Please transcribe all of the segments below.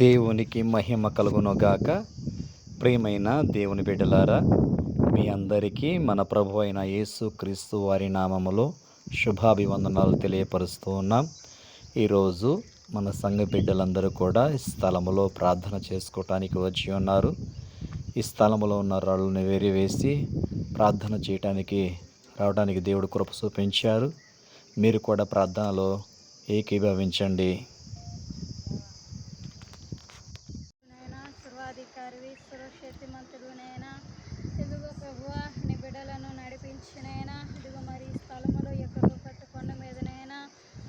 దేవునికి మహిమ కలుగునుగాక. ప్రియమైన దేవుని బిడ్డలారా మీ అందరికీ మన ప్రభు అయిన యేసు క్రీస్తు వారి నామములో శుభాభివందనాలు తెలియపరుస్తూ ఉన్నాం. ఈరోజు మన సంఘ బిడ్డలందరూ కూడా ఈ స్థలములో ప్రార్థన చేసుకోవటానికి వచ్చి ఉన్నారు. ఈ స్థలములో ఉన్న రాళ్ళను వేరివేసి ప్రార్థన చేయటానికి రావడానికి దేవుడు కృప చూపించారు. మీరు కూడా ప్రార్థనలో ఏకీభవించండి నైనా సర్వాధికారివి సర్వశక్తిమంతుడు నైనా తెలుగు ప్రభువ నీ బిడ్డలను నడిపించినైనా ఇదిగో మరి ఈ స్థలములో ఎక్కడో కట్టుకొండ మీదనైనా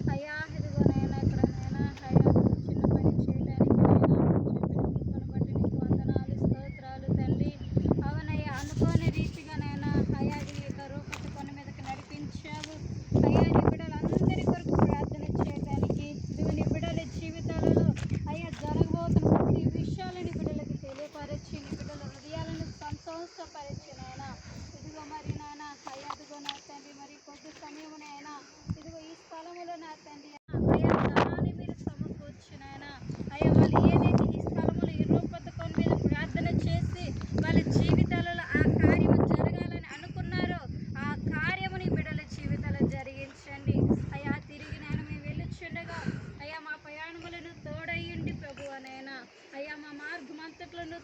అయ్యా ఇదిగో నైనా ఇక్కడ నైనా అయ్యా చిన్న పని చేయడానికి బట్టి నీకు వందనాలు స్తోత్రాలు తండ్రి అవునయ్యా అనుకోని రీతిగా నైనా అయ్యా ఈ కరువు మీదకి నడిపించావు. అయ్యా నీ బిడ్డలందరి కొరకు ప్రార్థన చేయడానికి ఇదిగో నీ బిడ్డల జీవితాలలో అయ్యా జరగబోతున్న ప్రతి విషయాలని బిడ్డలకు పరిచి నీ బిడ్డల హృదయాలను సంతోషపరిచి నాయన ఇదిగో మరి నాయన అయ్యాదిగో నా తండ్రి మరి కొద్ది సమయమునైనా. ఇదిగో ఈ స్థలములో నా తండ్రి.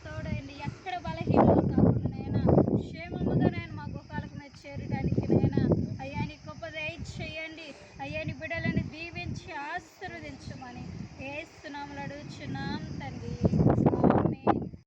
తోడైంది. ఎక్కడ బలహీనలు కాకుండా నైనా క్షేమముగా నేను మా గోపాలకు మీరు చేరడానికి అయ్యా అయ్యాని గొప్ప దయ చేయండి అయ్యాని బిడ్డలను దీవించి ఆశీర్వదించమని ఏ సునాములు అడుగుచున్నాం తండ్రి.